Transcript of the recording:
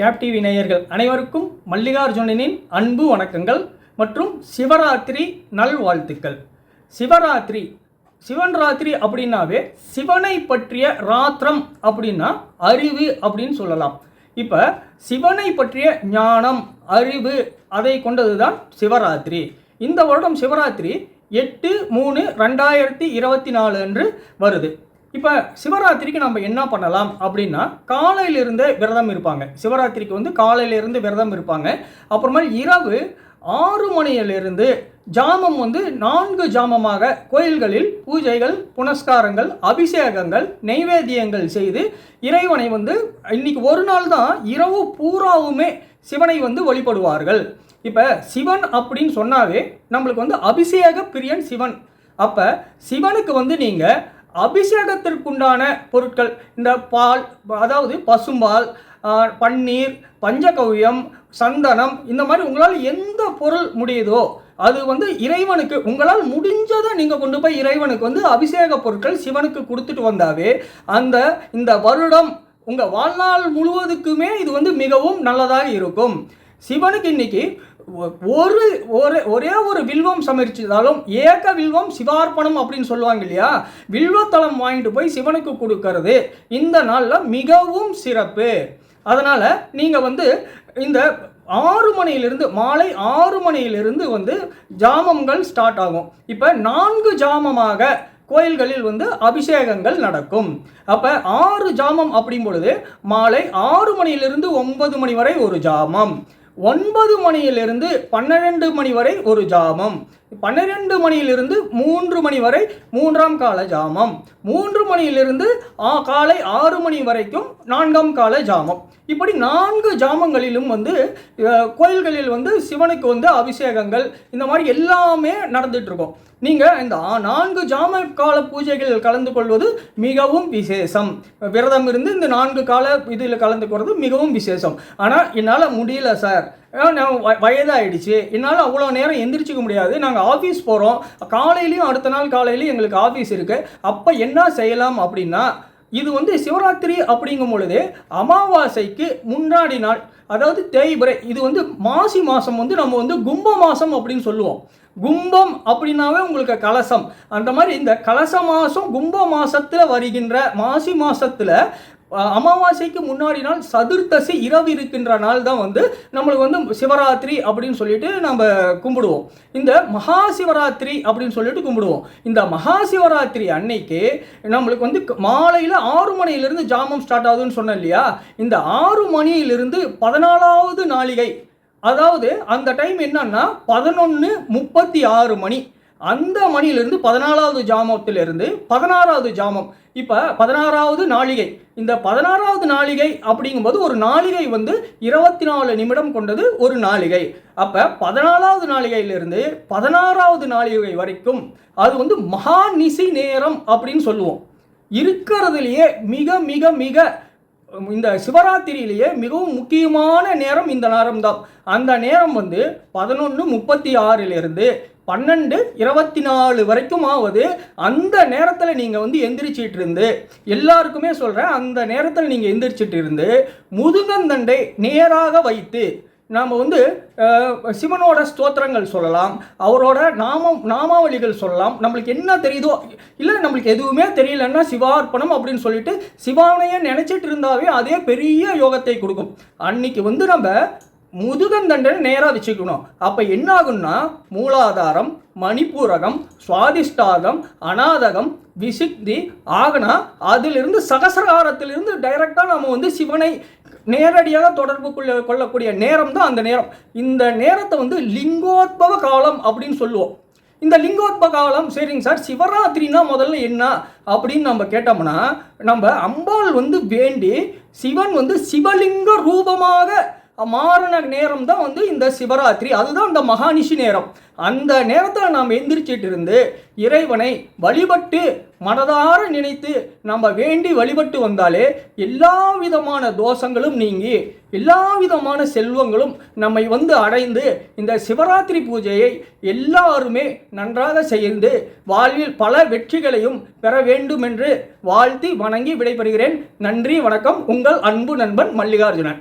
Gap TV நேயர்கள் அனைவருக்கும் மல்லிகார்ஜுனனின் அன்பு வணக்கங்கள் மற்றும் சிவராத்திரி நல்வாழ்த்துக்கள். சிவராத்திரி சிவன் ராத்திரி அப்படின்னாவே சிவனை பற்றிய ராத்திரம் அப்படின்னா அறிவு அப்படின்னு சொல்லலாம். இப்போ சிவனை பற்றிய ஞானம் அறிவு அதை கொண்டது தான் சிவராத்திரி. இந்த வருடம் சிவராத்திரி எட்டு மூணு ரெண்டாயிரத்தி இருபத்தி நாலு அன்று வருது. இப்போ சிவராத்திரிக்கு நம்ம என்ன பண்ணலாம் அப்படின்னா காலையிலிருந்தே விரதம் இருப்பாங்க. சிவராத்திரிக்கு வந்து காலையிலிருந்து விரதம் இருப்பாங்க. அப்புறமா இரவு ஆறு மணியிலிருந்து ஜாமம் வந்து நான்கு ஜாமமாக கோயில்களில் பூஜைகள் புனஸ்காரங்கள் அபிஷேகங்கள் நெய்வேத்தியங்கள் செய்து இறைவனை வந்து இன்னைக்கு ஒரு நாள் தான் இரவு பூராவுமே சிவனை வந்து வழிபடுவார்கள். இப்போ சிவன் அப்படின்னு சொன்னாவே நம்மளுக்கு வந்து அபிஷேக பிரியன் சிவன். அப்போ சிவனுக்கு வந்து நீங்கள் அபிஷேகத்திற்குண்டான பொருட்கள் இந்த பால் அதாவது பசும்பால் பன்னீர் பஞ்சகவ்யம் சந்தனம் இந்த மாதிரி உங்களால் எந்த பொருள் முடியுதோ அது வந்து இறைவனுக்கு உங்களால் முடிஞ்சதை நீங்கள் கொண்டு போய் இறைவனுக்கு வந்து அபிஷேக பொருட்கள் சிவனுக்கு கொடுத்துட்டு வந்தாவே அந்த இந்த வருடம் உங்கள் வாழ்நாள் முழுவதுக்குமே இது வந்து மிகவும் நல்லதாக இருக்கும். சிவனுக்கு இன்னைக்கு ஒரு ஒரு ஒரே ஒரு வில்வம் சமரிச்சதாலும் ஏக வில்வம் சிவார்ப்பணம் அப்படின்னு சொல்லுவாங்க இல்லையா? வில்வத்தளம் வாங்கிட்டு போய் சிவனுக்கு கொடுக்கறது இந்த நாளில் மிகவும் சிறப்பு. அதனால் நீங்கள் வந்து இந்த ஆறு மணியிலிருந்து மாலை ஆறு மணியிலிருந்து வந்து ஜாமங்கள் ஸ்டார்ட் ஆகும். இப்போ நான்கு ஜாமமாக கோயில்களில் வந்து அபிஷேகங்கள் நடக்கும். அப்போ ஆறு ஜாமம் அப்படிங்கும் பொழுது மாலை ஆறு மணியிலிருந்து ஒன்பது மணி வரை ஒரு ஜாமம். ஒன்பது மணியிலிருந்து பன்னிரெண்டு மணி வரை ஒரு ஜாமம். பன்னிரெண்டு மணியிலிருந்து மூன்று மணி வரை மூன்றாம் கால ஜாமம். மூன்று மணியிலிருந்து ஆ காலை ஆறு மணி வரைக்கும் நான்காம் கால ஜாமம். இப்படி நான்கு ஜாமங்களிலும் வந்து கோயில்களில் வந்து சிவனுக்கு வந்து அபிஷேகங்கள் இந்த மாதிரி எல்லாமே நடந்துட்டு இருக்கும். நீங்கள் இந்த நான்கு ஜாம கால பூஜைகளில் கலந்து கொள்வது மிகவும் விசேஷம். விரதம் இருந்து இந்த நான்கு கால இதில் கலந்து கொள்வது மிகவும் விசேஷம். ஆனால் என்னால் முடியல சார். நான் வ- வயதாயிடுச்சு. என்னால் அவ்வளோ நேரம் எந்திரிச்சிக்க முடியாது. நாங்கள் ஆஃபீஸ் போகிறோம் காலையிலையும் அடுத்த நாள் காலையிலையும் எங்களுக்கு ஆஃபீஸ் இருக்குது அப்போ என்ன செய்யலாம் அப்படின்னா இது வந்து சிவராத்திரி அப்படிங்கும் பொழுது அமாவாசைக்கு முன்னாடி நாள் அதாவது தேய்பிறை இது வந்து மாசி மாதம் வந்து நம்ம வந்து கும்ப மாதம் அப்படின்னு சொல்லுவோம். கும்பம் அப்படின்னாவே உங்களுக்கு கலசம். அந்த மாதிரி இந்த கலச மாதம் கும்ப மாதத்தில் வருகின்ற மாசி மாதத்தில் அமாவாசைக்கு முன்னாடி நாள் சதுர்த்தசி இரவு இருக்கின்ற நாள் தான் வந்து நம்மளுக்கு வந்து சிவராத்திரி அப்படின்னு சொல்லிட்டு நம்ம கும்பிடுவோம். இந்த மகா சிவராத்திரி அப்படின்னு சொல்லிட்டு கும்பிடுவோம். இந்த மகா சிவராத்திரி அன்னைக்கு நம்மளுக்கு வந்து மாலையில் ஆறு மணியிலிருந்து ஜாமம் ஸ்டார்ட் ஆகுதுன்னு சொன்னேன் இல்லையா? இந்த ஆறு மணியிலிருந்து பதினாலாவது நாளிகை அதாவது அந்த டைம் என்னன்னா பதினொன்று முப்பத்தி ஆறு மணி. அந்த மணியிலிருந்து பதினாலாவது ஜாமத்திலிருந்து பதினாறாவது ஜாமம். இப்போ பதினாறாவது நாளிகை. இந்த பதினாறாவது நாளிகை அப்படிங்கும்போது ஒரு நாளிகை வந்து இருபத்தி நாலு நிமிடம் கொண்டது ஒரு நாளிகை. அப்போ பதினாலாவது நாளிகையிலிருந்து பதினாறாவது நாளிகை வரைக்கும் அது வந்து மகா நிசி நேரம் அப்படின்னு சொல்லுவோம். இருக்கிறதுலையே மிக மிக மிக இந்த சிவராத்திரியிலேயே மிகவும் முக்கியமான நேரம் இந்த நேரம் தான் அந்த நேரம் வந்து பதினொன்று முப்பத்தி ஆறிலிருந்து பன்னெண்டு இருபத்தி நாலு வரைக்கும் ஆகுது அந்த நேரத்தில் நீங்கள் வந்து எந்திரிச்சிட்டு இருந்து எல்லாருக்குமே சொல்கிறேன் அந்த நேரத்தில் நீங்கள் எந்திரிச்சிட்டு இருந்து முதுகந்தண்டை நேராக வைத்து நாம் வந்து சிவனோட ஸ்தோத்திரங்கள் சொல்லலாம் அவரோட நாமம் நாமாவளிகள் சொல்லலாம். நம்மளுக்கு என்ன தெரியுதோ இல்லை நம்மளுக்கு எதுவுமே தெரியலன்னா சிவார்ப்பணம் அப்படின்னு சொல்லிட்டு சிவானையே நினச்சிட்டு இருந்தாவே அதே பெரிய யோகத்தை கொடுக்கும். அன்னைக்கு வந்து நம்ம முதுகந்தண்டனை நேராக வச்சுக்கணும். அப்போ என்ன ஆகும்னா மூலாதாரம் மணிப்பூரகம் சுவாதிஷ்டாதம் அநாதகம் விசுக்தி ஆகனா அதிலிருந்து சகசரகாரத்திலிருந்து டைரெக்டாக நம்ம வந்து சிவனை நேரடியாக தொடர்பு கொள்ள கொள்ளக்கூடிய நேரம் தான் அந்த நேரம். இந்த நேரத்தை வந்து லிங்கோத்பவ காலம் அப்படின்னு சொல்லுவோம். இந்த லிங்கோத்ப காலம் சரிங்க சார் சிவராத்திரினா முதல்ல என்ன அப்படின்னு நம்ம கேட்டோம்னா நம்ம அம்பாள் வந்து வேண்டி சிவன் வந்து சிவலிங்க ரூபமாக மாறின நேரம் தான் வந்து இந்த சிவராத்திரி. அதுதான் இந்த மகானிஷி நேரம். அந்த நேரத்தில் நாம் எந்திரிச்சிட்டு இருந்து இறைவனை வழிபட்டு மனதார நினைத்து நம்ம வேண்டி வழிபட்டு வந்தாலே எல்லா விதமான தோஷங்களும் நீங்கி எல்லா விதமான செல்வங்களும் நம்மை வந்து அடைந்து இந்த சிவராத்திரி பூஜையை எல்லாருமே நன்றாக செய்து வாழ்வில் பல வெற்றிகளையும் பெற வேண்டும் என்று வாழ்த்தி வணங்கி விடைபெறுகிறேன். நன்றி வணக்கம். உங்கள் அன்பு நண்பன் மல்லிகார்ஜுனன்.